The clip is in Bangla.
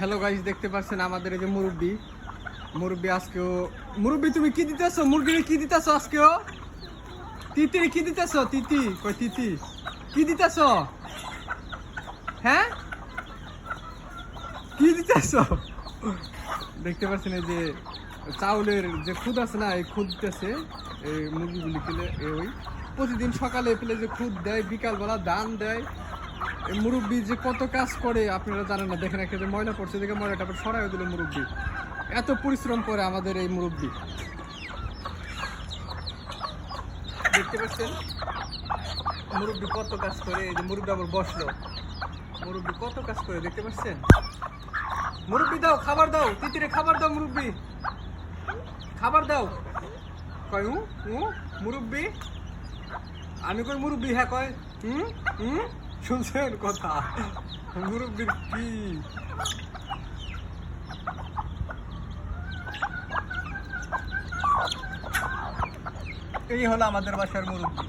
হ্যালো গাইস দেখতে পাচ্ছেন আমাদের এই যে মুরব্বি। মুরব্বি আজকেও মুরব্বি, তুমি কি দিতেছো? মুরগিরে কি দিতেছো আজকেও? তিতির কি দিতেছো? তিতি। কই তিতি? কি দিতেছো? হ্যাঁ? কি দিতেছো? দেখতে পাচ্ছেন এই যে চাউলের যে খুদ আছে না, এই খুদ দিতেছে। এই মুরগিগুলি পেলে ওই প্রতিদিন সকালে পেলে যে খুদ দেয়, বিকালবেলা দান দেয়। মুরব্বি যে কত কাজ করে, আপনারা জানেন না। দেখেন একটা যে ময়লা পড়ছে দেখে ময়লাটা আবার সরাই দিল মুরব্বি। এত পরিশ্রম করে আমাদের এই মুরব্বি। দেখতে পাচ্ছেন? মুরব্বি কত কাজ করে, এই যে মুরব্বি আবার বসল। মুরব্বি কত কাজ করে, দেখতে পাচ্ছেন? মুরব্বি দাও, খাবার দাও। তিতিরে, খাবার দাও মুরব্বি। খাবার দাও। কয় উ, মুরব্বি? আমি কই, মুরব্বি হ্যাঁ কয়, হুম হুম? শুনছেন কথা? মুরব্বীর কি? এই হলো আমাদের বাসার মুরব্বি।